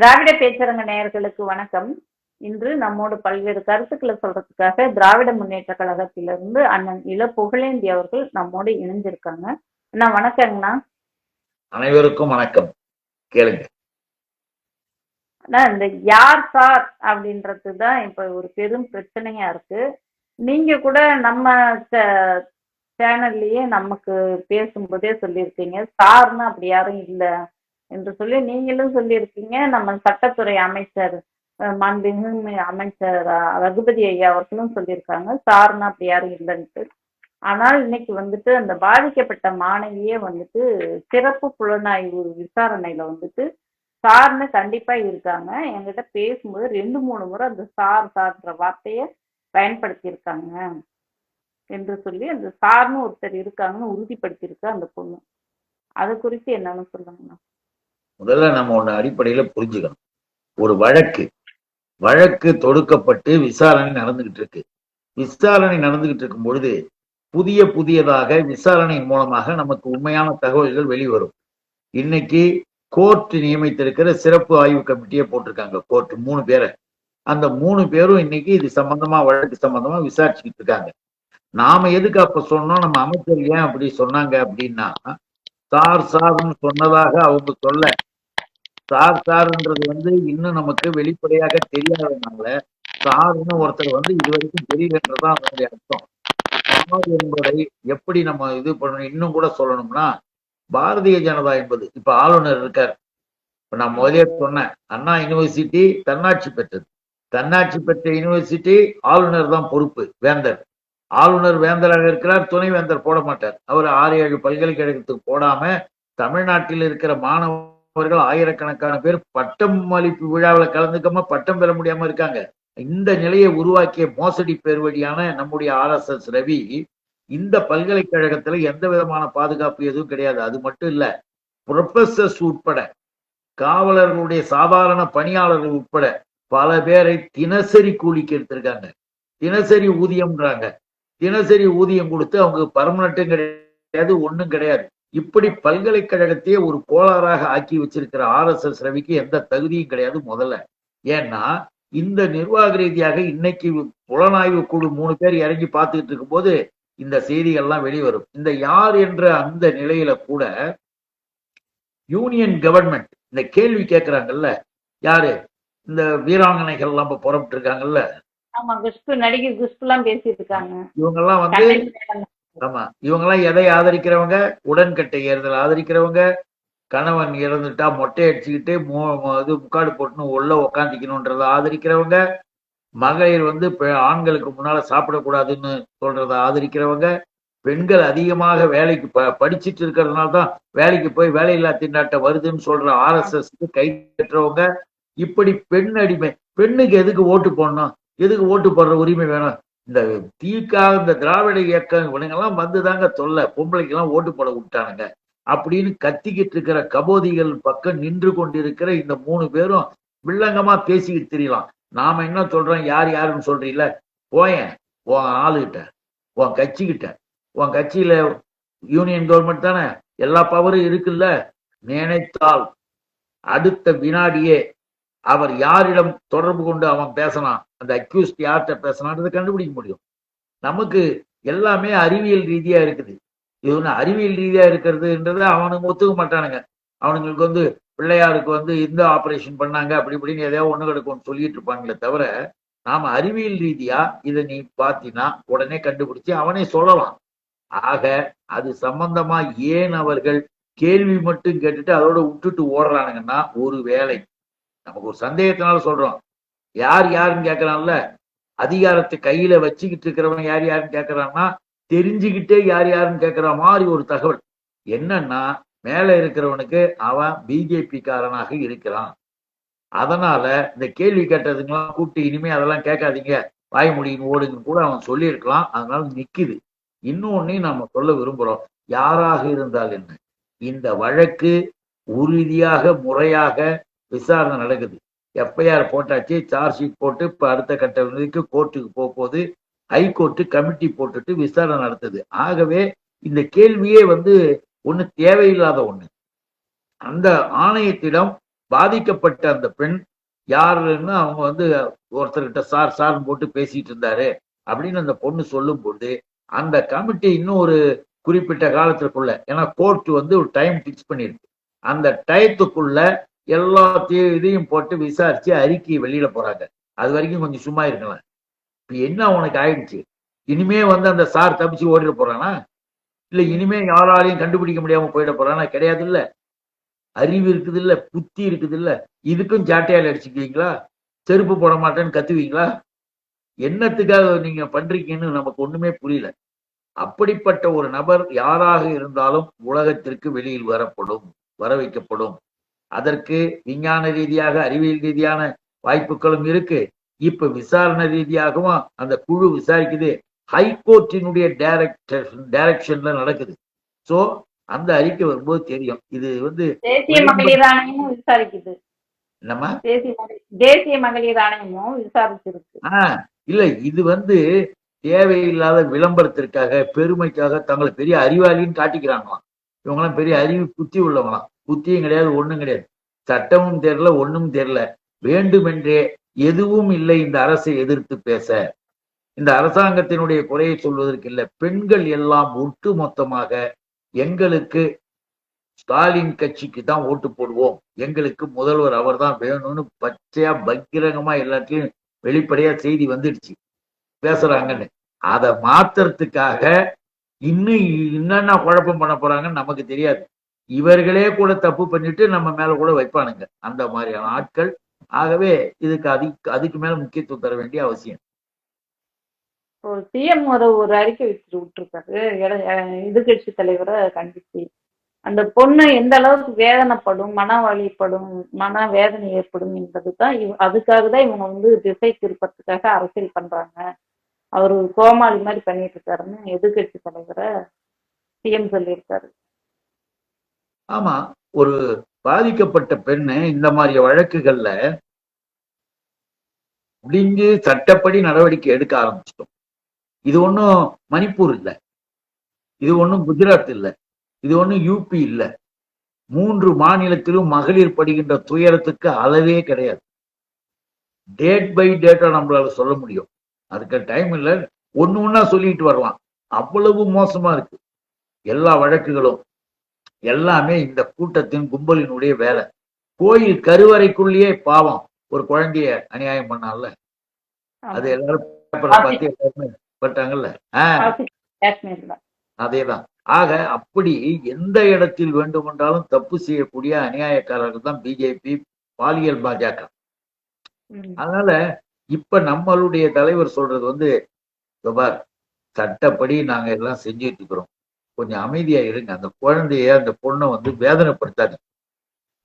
திராவிட பேச்சரங்க நேயர்களுக்கு வணக்கம். இன்று நம்மோடு பல்வேறு கருத்துக்களை சொல்றதுக்காக திராவிட முன்னேற்ற கழகத்திலிருந்து அண்ணன் இள புகழேந்தி அவர்கள் நம்மோடு இணைஞ்சிருக்காங்க. அண்ணா வணக்கங்கண்ணா அனைவருக்கும் வணக்கம். கேளுங்க. அண்ணா இந்த யார் சார் அப்படின்றது தான் இப்ப ஒரு பெரும் பிரச்சனையா இருக்கு. நீங்க கூட நம்ம சேனல்லயே நமக்கு பேசும்போதே சொல்லியிருக்கீங்க. சார்னா அப்படி யாரும் இல்லை. என்று சொல்லி நீங்களும் சொல்லியிருக்கீங்க. நம்ம சட்டத்துறை அமைச்சர் அஹ், மாண்புமிகு அமைச்சர் ரகுபதி ஐயா அவர்களும் சொல்லியிருக்காங்க. சார்னா அப்படி யாரும் இல்லைன்ட்டு. ஆனால் இன்னைக்கு வந்துட்டு அந்த பாதிக்கப்பட்ட மாணவியே வந்துட்டு சிறப்பு புலனாய்வு விசாரணையில வந்துட்டு சார்னு கண்டிப்பா இருக்காங்க. என்கிட்ட பேசும்போது ரெண்டு மூணு முறை அந்த சார் சார்ன்ற வார்த்தையை பயன்படுத்தியிருக்காங்க என்று சொல்லி அந்த சார்னு ஒருத்தர் இருக்காங்கன்னு உறுதிப்படுத்தியிருக்கு அந்த பொண்ணு. அது குறித்து என்னன்னு சொல்லுங்கண்ணா முதல்ல நம்ம ஒன்று அடிப்படையில புரிஞ்சுக்கணும். ஒரு வழக்கு. வழக்கு தொடுக்கப்பட்டு விசாரணை நடந்துகிட்டு இருக்கு. விசாரணை நடந்துகிட்டு இருக்கும் பொழுது புதிய புதியதாக விசாரணையின் மூலமாக நமக்கு உண்மையான தகவல்கள் வெளிவரும். இன்னைக்கு கோர்ட் நியமித்திருக்கிற சிறப்பு ஆய்வு கமிட்டியை போட்டிருக்காங்க. கோர்ட் மூணு பேரை. அந்த மூணு பேரும் இன்னைக்கு இது சம்பந்தமா வழக்கு சம்பந்தமா விசாரிச்சுக்கிட்டு இருக்காங்க. நாம எதுக்கு அப்ப சொன்னோம்? நம்ம அமைச்சர் ஏன் அப்படி சொன்னாங்க அப்படின்னா சார் சார்னு சொன்னதாக அவங்க சொல்ல சார் சார்ன்றது வந்து இன்னும் நமக்கு வெளிப்படையாக தெரியாததுனால சார்னு ஒருத்தர் வந்து இது வரைக்கும் தெரியலன்றதுதான் அதனுடைய அர்த்தம். சார் என்பதை எப்படி நம்ம இது பண்ணணும்? இன்னும் கூட சொல்லணும்னா பாரதிய ஜனதா என்பது இப்ப ஆளுநர் இருக்கார். இப்ப நான் முதலே சொன்னேன் அண்ணா யூனிவர்சிட்டி தன்னாட்சி பெற்றது. தன்னாட்சி பெற்ற யூனிவர்சிட்டி ஆளுநர் தான் பொறுப்பு வேந்தர். ஆளுநர் வேந்தராக இருக்கிறார் துணைவேந்தர் போட மாட்டார். அவர் ஆறு ஏழு பல்கலைக்கழகத்துக்கு போடாம தமிழ்நாட்டில் இருக்கிற மாணவர்கள் ஆயிரக்கணக்கான பேர் பட்டம் அளிப்பு விழாவில் கலந்துக்காம பட்டம் பெற முடியாம இருக்காங்க. இந்த நிலையை உருவாக்கிய மோசடி பெருவழியான நம்முடைய ஆர்எஸ்எஸ் ரவி இந்த பல்கலைக்கழகத்துல எந்த விதமான பாதுகாப்பு எதுவும் கிடையாது. அது மட்டும் இல்ல ப்ரொஃபசர்ஸ் உட்பட காவலர்களுடைய சாதாரண பணியாளர்கள் உட்பட பல பேரை தினசரி கூலிக்கு எடுத்திருக்காங்க. தினசரி ஊதியம்ன்றாங்க. தினசரி ஊதியம் கொடுத்து அவங்க பர்மனண்ட்டும் கிடையாது ஒன்றும் கிடையாது. இப்படி பல்கலைக்கழகத்தையே ஒரு கோளாறாக ஆக்கி வச்சிருக்கிற ஆர் எஸ் எஸ் ரவிக்கு எந்த தகுதியும் கிடையாது முதல்ல. ஏன்னா இந்த நிர்வாக ரீதியாக இன்னைக்கு புலனாய்வு குழு மூணு பேர் இறங்கி பார்த்துக்கிட்டு இருக்கும்போது இந்த செய்திகள்லாம் வெளிவரும். இந்த யார் என்ற அந்த நிலையில கூட யூனியன் கவர்மெண்ட் இந்த கேள்வி கேட்கிறாங்கல்ல யாரு? இந்த வீராங்கனைகள் எல்லாம் புறப்பட்டு இருக்காங்கல்ல குஷ்பு எல்லாம் பேசிட்டு இருக்காங்க இவங்கெல்லாம் வந்து ஆமா. இவங்கெல்லாம் எதை ஆதரிக்கிறவங்க? உடன்கட்டை ஏறுதல் ஆதரிக்கிறவங்க? கணவன் இறந்துட்டா மொட்டை அடிச்சுக்கிட்டு மு- இது முக்காடு போட்டுன்னு உள்ள உக்காந்திக்கணுன்றத ஆதரிக்கிறவங்க? மகளிர் வந்து பெ- ஆண்களுக்கு முன்னால சாப்பிடக்கூடாதுன்னு சொல்றத ஆதரிக்கிறவங்க? பெண்கள் அதிகமாக வேலைக்கு ப படிச்சுட்டு இருக்கிறதுனால தான் வேலைக்கு போய் வேலையில்லா திண்டாட்டம் வருதுன்னு சொல்ற ஆர்எஸ்எஸ் கை கட்டுறவங்க இப்படி பெண் அடிமை பெண்ணுக்கு எதுக்கு ஓட்டு போடணும்? எதுக்கு ஓட்டு போடுற உரிமை வேணும்? இந்த தீக்கா இந்த திராவிட இயக்கம் இவனுங்கெல்லாம் வந்துதாங்க சொல்ல பொம்பளைக்கெல்லாம் ஓட்டு போட விட்டானுங்க. அப்படின்னு கத்திக்கிட்டு இருக்கிற கபோதிகள் பக்கம் நின்று கொண்டிருக்கிற இந்த மூணு பேரும் வில்லங்கமா பேசிக்கிட்டு தெரியலாம். நாம என்ன சொல்றோம்? யார் யாருன்னு சொல்றீங்கள போயேன். உன் ஆளுகிட்ட. உன் கட்சிக்கிட்ட. உன் கட்சியில யூனியன் கவர்மெண்ட் தானே? எல்லா பவரும் இருக்குல்ல? நினைத்தால் அடுத்த வினாடியே அவர் யாரிடம் தொடர்பு கொண்டு அவன் பேசினான் அந்த அக்யூஸ்ட் யார்கிட்ட பேசினான்றதை கண்டுபிடிக்க முடியும். நமக்கு எல்லாமே அறிவியல் ரீதியா இருக்குது. இது ஒன்று அறிவியல் ரீதியா இருக்கிறதுன்றத அவனுங்க ஒத்துக்க மாட்டானுங்க. அவனுங்களுக்கு வந்து பிள்ளையாருக்கு வந்து இந்த ஆப்ரேஷன் பண்ணாங்க அப்படி இப்படின்னு எதையோ ஒன்று கிடக்கும்னு சொல்லிட்டு இருப்பாங்களே தவிர நாம் அறிவியல் ரீதியா இதை நீ பார்த்தீன்னா உடனே கண்டுபிடிச்சு அவனே சொல்லலாம். ஆக அது சம்பந்தமா ஏன் அவர்கள் கேள்வி மட்டும் கேட்டுட்டு அதோட விட்டுட்டு ஓடுறானுங்கன்னா ஒரு வேலை நமக்கு ஒரு சந்தேகத்தினால சொல்றோம். யார் யாருன்னு கேட்கறான்ல? அதிகாரத்தை கையில வச்சுக்கிட்டு இருக்கிறவன் யார் யாருன்னு கேட்கறான்னா தெரிஞ்சுக்கிட்டே யார் யாருன்னு கேட்கிற மாதிரி ஒரு தகவல். என்னன்னா மேல இருக்கிறவனுக்கு அவன் பிஜேபி காரனாக இருக்கிறான். அதனால இந்த கேள்வி கேட்டதுங்கெல்லாம் கூப்பிட்டு இனிமே அதெல்லாம் கேட்காதீங்க. வாய் முடியும் ஓடுங்கன்னு கூட அவன் சொல்லியிருக்கலாம். அதனால நிக்குது. இன்னொன்னையும் நம்ம சொல்ல விரும்புறோம். யாராக இருந்தால் என்ன? இந்த வழக்கு உறுதியாக முறையாக விசாரணை நடக்குது. எஃப்ஐஆர் போட்டாச்சு சார்ஜ் ஷீட் போட்டு இப்போ அடுத்த கட்ட வரைக்கும் கோர்ட்டுக்கு போகும்போது ஹைகோர்ட்டு கமிட்டி போட்டுட்டு விசாரணை நடத்துது. ஆகவே இந்த கேள்வியே வந்து ஒன்று தேவையில்லாத ஒன்று அந்த ஆணையத்திடம் பாதிக்கப்பட்ட அந்த பெண் யாருன்னு அவங்க வந்து ஒருத்தர்கிட்ட சார் சார்னு போட்டு பேசிட்டு இருந்தாரு அப்படின்னு அந்த பொண்ணு சொல்லும் பொழுது அந்த கமிட்டி இன்னும் ஒரு குறிப்பிட்ட காலத்திற்குள்ள ஏன்னா கோர்ட் வந்து ஒரு டைம் ஃபிக்ஸ் பண்ணிருக்கு. அந்த டயத்துக்குள்ள எல்லா இதையும் போட்டு விசாரிச்சு அறிக்கை வெளியில போறாங்க. அது வரைக்கும் கொஞ்சம் சும்மா இருக்கலாம் இப்ப என்ன உனக்கு ஆயிடுச்சு? இனிமே வந்து அந்த சார் தப்பிச்சு ஓடிட போறானா? இல்ல இனிமே யாராலையும் கண்டுபிடிக்க முடியாம போயிட போறானா? கிடையாது இல்ல அறிவு இருக்குது இல்ல புத்தி இருக்குது இல்ல இதுக்கும் ஜாட்டையால் அடிச்சுக்குவீங்களா? செருப்பு போட மாட்டேன்னு கத்துவீங்களா? என்னத்துக்காக நீங்க பண்றீங்கன்னு நமக்கு ஒண்ணுமே புரியல. அப்படிப்பட்ட ஒரு நபர் யாராக இருந்தாலும் உலகத்திற்கு வெளியில் வரப்படும் வர வைக்கப்படும் அதற்கு விஞ்ஞான ரீதியாக அறிவியல் ரீதியான வாய்ப்புகளும் இருக்கு. இப்ப விசாரணை ரீதியாகவும் அந்த குழு விசாரிக்குது. ஹைகோர்ட்டினுடைய டைரக்டர் டைரக்ஷன்ல நடக்குது. சோ அந்த அறிக்கை வரும்போது தெரியும். இது வந்து தேசிய மகளிர் ஆணையமும் விசாரிக்குது. நம்ம தேசிய மகளிர் ஆணையமும் விசாரிச்சிருக்கு. ஆஹ் இல்ல இது வந்து தேவையில்லாத விளம்பரத்திற்காக பெருமைக்காக தங்களை பெரிய அறிவாளின்னு காட்டிக்கிறாங்களாம். இவங்கெல்லாம் பெரிய அறிவு புத்தி உள்ளவங்களாம். புத்தியும் கிடையாது ஒண்ணும் கிடையாது. சட்டமும் தெரியல ஒண்ணும் தெரியல. வேண்டுமென்றே எதுவும் இல்லை இந்த அரசை எதிர்த்து பேச. இந்த அரசாங்கத்தினுடைய குறையை சொல்வதற்கு இல்லை. பெண்கள் எல்லாம் ஒட்டு மொத்தமாக எங்களுக்கு ஸ்டாலின் கட்சிக்கு தான் ஓட்டு போடுவோம். எங்களுக்கு முதல்வர் அவர்தான் வேணும்னு பச்சையா பகிரங்கமா எல்லாத்தையும் வெளிப்படையா செய்தி வந்துடுச்சு. பேசுறாங்கன்னு. அதை மாத்துறதுக்காக இன்னும் என்னென்ன குழப்பம் பண்ண போறாங்கன்னு நமக்கு தெரியாது. இவர்களே கூட தப்பு பண்ணிட்டு நம்ம மேல கூட வைப்பானுங்க. அந்த மாதிரியான ஆட்கள். ஆகவே இதுக்கு அதுக்கு அதுக்கு மேல முக்கியத்துவம் தர வேண்டிய அவசியம். ஒரு சிஎம் ஒரு ஒரு அறிக்கை வச்சுட்டு விட்டுருக்காரு. எதிர்கட்சி எதிர்க்கட்சி தலைவரை கண்டிச்சு அந்த பொண்ணு எந்த அளவுக்கு வேதனைப்படும் மன வழிப்படும் மன வேதனை ஏற்படும் என்பது தான் அதுக்காக தான் இவங்க வந்து திசை திருப்பத்துக்காக அரசியல் பண்றாங்க. அவர் கோமாளி மாதிரி பண்ணிட்டு இருக்காருன்னு எதிர்க்கட்சி தலைவரை சிஎம் சொல்லியிருக்காரு. ஆமா ஒரு பாதிக்கப்பட்ட பெண்ணு இந்த மாதிரி வழக்குகள்ல முடிஞ்சு சட்டப்படி நடவடிக்கை எடுக்க ஆரம்பிச்சிட்டோம். இது ஒன்றும் மணிப்பூர் இல்லை. இது ஒன்றும் குஜராத் இல்லை. இது ஒன்றும் யூபி இல்லை. மூன்று மாநிலத்திலும் மகளிர் படுகின்ற துயரத்துக்கு அளவே கிடையாது. டேட் பை டேட்டா நம்மளால சொல்ல முடியும். அதுக்கு டைம் இல்லை. ஒன்று ஒன்றா சொல்லிட்டு வரலாம். அவ்வளவு மோசமா இருக்கு. எல்லா வழக்குகளும். எல்லாமே இந்த கூட்டத்தின் கும்பலினுடைய வேலை. கோயில் கருவறைக்குள்ளேயே பாவம். ஒரு குழந்தைய அநியாயம் பண்ணால அது எல்லாரும் பார்த்து எல்லாருமே பட்டாங்கல்ல அதேதான். ஆக அப்படி எந்த இடத்தில் வேண்டுமென்றாலும் தப்பு செய்யக்கூடிய அநியாயக்காரர்கள் தான் பிஜேபி பாலியல் பாஜக. அதனால இப்ப நம்மளுடைய தலைவர் சொல்றது வந்து "இதோ பார் சட்டப்படி நாங்க எல்லாம் செஞ்சுட்டு இருக்கிறோம். கொஞ்சம் அமைதியா இருங்க. அந்த குழந்தைய அந்த பொண்ணை வந்து வேதனைப்படுத்தாது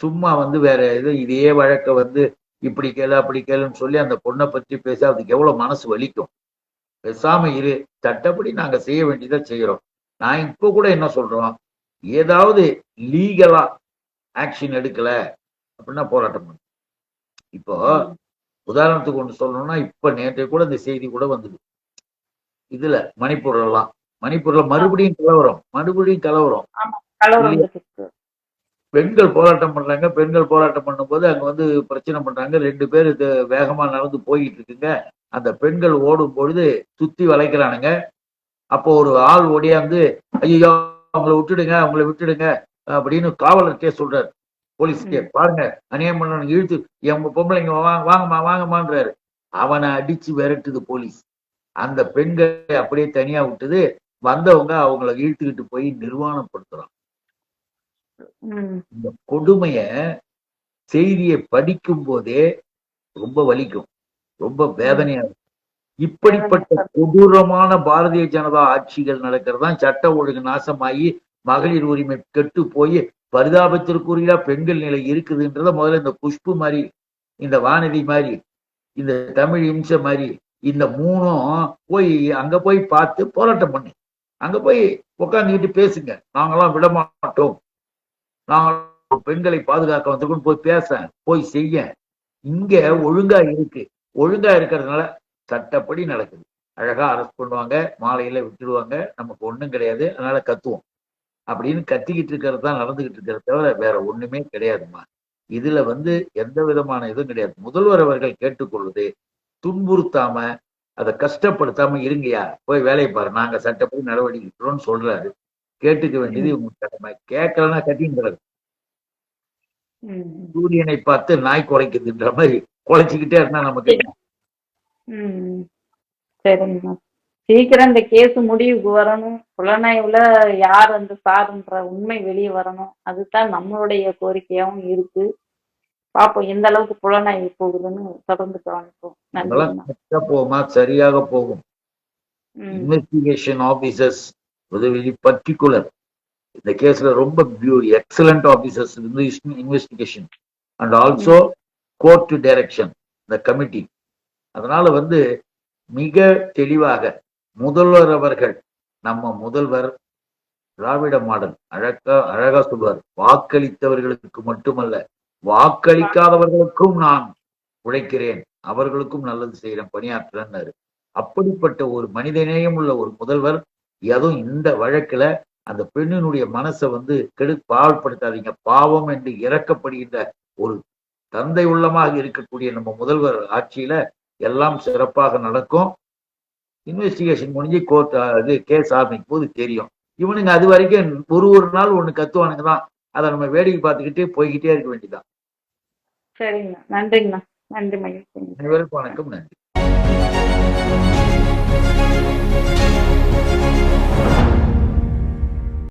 சும்மா வந்து வேற எதுவும் இதே வழக்க வந்து இப்படி கேளு அப்படி கேளுன்னு சொல்லி அந்த பொண்ணை பத்தி பேச அதுக்கு எவ்வளவு மனசு வலிக்கும். பேசாம இரு. சட்டப்படி நாங்க செய்ய வேண்டியதை செய்யறோம். நான் இப்ப கூட என்ன சொல்றோம்? ஏதாவது லீகலா ஆக்ஷன் எடுக்கல அப்படின்னா போராட்டம் பண்ணு. இப்போ உதாரணத்துக்கு ஒன்று சொல்லணும்னா இப்ப நேற்று கூட இந்த செய்தி கூட வந்தது. இதுல மணிப்பூர்லாம் எல்லாம் மணிப்பூர்ல மறுபடியும் கலவரம் மறுபடியும் கலவரம். பெண்கள் போராட்டம் பண்றாங்க பெண்கள் போராட்டம் பண்ணும்போது அங்க வந்து பிரச்சனை பண்றாங்க. ரெண்டு பேர் வேகமா நடந்து போயிட்டு இருக்குங்க. அந்த பெண்கள் ஓடும் பொழுது சுத்தி வளைக்கிறானுங்க. அப்போ ஒரு ஆள் ஓடியாந்து ஐயோ அவங்கள விட்டுடுங்க அவங்கள விட்டுடுங்க அப்படின்னு காவலர்கிட்டே சொல்றாரு. போலீஸ்க்கே பாருங்க அநியாயம் பண்ணணும் இழுத்து எங்க பொம்பளைங்க வாங்க வாங்கம்மா வாங்கம்மான்றாரு. அவனை அடிச்சு விரட்டுது போலீஸ். அந்த பெண்களை அப்படியே தனியா விட்டுது. வந்தவங்க அவங்கள இழுத்துக்கிட்டு போய் நிர்வாணப்படுத்துறான். இந்த கொடுமைய செய்தியை படிக்கும் போதே ரொம்ப வலிக்கும். ரொம்ப வேதனையா இருக்கும். இப்படிப்பட்ட கொடூரமான பாரதிய ஜனதா ஆட்சிகள் நடக்கிறதா சட்ட ஒழுங்கு நாசமாகி மகளிர் உரிமை கெட்டு போய் பரிதாபத்திற்குரிய பெண்கள் நிலை இருக்குதுன்றத முதல்ல இந்த குஷ்பு மாதிரி இந்த வானதி மாதிரி இந்த தமிழ் இம்சை மாதிரி இந்த மூணும் போய் அங்க போய் பார்த்து போராட்டம் பண்ணு. அங்க போய் உட்காந்துக்கிட்டு பேசுங்க. நாங்கெல்லாம் விட மாட்டோம் நாங்கள் பெண்களை பாதுகாக்க வந்திருக்கோம் போய் பேச போய் செய்ய. இங்க ஒழுங்கா இருக்கு. ஒழுங்கா இருக்கிறதுனால சட்டப்படி நடக்குது. அழகா அரெஸ்ட் பண்ணுவாங்க மாலையில விட்டுடுவாங்க நமக்கு ஒண்ணும் கிடையாது. அதனால கத்துவோம். அப்படின்னு கத்திக்கிட்டு இருக்கிறது தான் நடந்துகிட்டு இருக்கிறத தவிர வேற ஒண்ணுமே கிடையாதும்மா. இதுல வந்து எந்த விதமான இதுவும் கிடையாது. முதல்வர் அவர்கள் கேட்டுக்கொள்வது துன்புறுத்தாம அதை கஷ்டப்படுத்தாம இருங்கயா போய் வேலையை பாரு நாங்க சட்டப்படி நடவடிக்கை எடுக்கிறோம்னு சொல்றாரு. கேட்டுக்க வேண்டியது இவங்க கடமை கேட்கலன்னா கட்டிங்கிறது சூரியனை பார்த்து நாய் குலைக்குதுன்ற மாதிரி குலைச்சிக்கிட்டே இருந்தா நமக்கு சரிங்கண்ணா சீக்கிரம் இந்த கேஸ் முடிவுக்கு வரணும். புலனாய்வுல யார் அந்த சாருன்ற உண்மை வெளியே வரணும். அதுதான் நம்மளுடைய கோரிக்கையாவும் இருக்கு. பார்ப்போம் எந்த அளவுக்கு புலனாய்வு போகுதுன்னு தொடர்ந்து கவனிப்போம் போகுமா? சரியாக போகும். இன்வெஸ்டிகேஷன் ஆபீசர்ஸ் வெரி பர்டிகுலர் இந்த கேஸ்ல ரொம்ப எக்ஸலண்ட் ஆபீசர்ஸ் இருந்து investigation and also court direction இந்த கமிட்டி அதனால வந்து மிக தெளிவாக முதல்வர் அவர்கள் நம்ம முதல்வர் திராவிட மாடல் அழகா அழகா சொல்வார் வாக்களித்தவர்களுக்கு மட்டுமல்ல வாக்களிக்காதவர்களுக்கும் நான் உழைக்கிறேன். அவர்களுக்கும் நல்லது செய்கிறேன் பணியாற்றுறேன்னாரு. அப்படிப்பட்ட ஒரு மனிதநேயம் உள்ள ஒரு முதல்வர் எதுவும் இந்த வழக்குல அந்த பெண்ணினுடைய மனசை வந்து கெடு பாவப்படுத்தாதீங்க பாவம் என்று இறக்கப்படுகின்ற ஒரு தந்தை உள்ளமாக இருக்கக்கூடிய நம்ம முதல்வர் ஆட்சியில எல்லாம் சிறப்பாக நடக்கும். இன்வெஸ்டிகேஷன் முடிஞ்சு கோர்ட் இது கேஸ் ஆரம்பிக்கும் போது தெரியும். இவனுங்க அது வரைக்கும் ஒரு ஒரு நாள் ஒன்று கத்துவானுங்க தான். அதை நம்ம வேடிக்கை பார்த்துக்கிட்டே போய்கிட்டே இருக்க வேண்டியதான் சரிங்கண்ணா. நன்றிங்கண்ணா. நன்றி மகிழ்ச்சிங்க அனைவருக்கும் வணக்கம். நன்றி.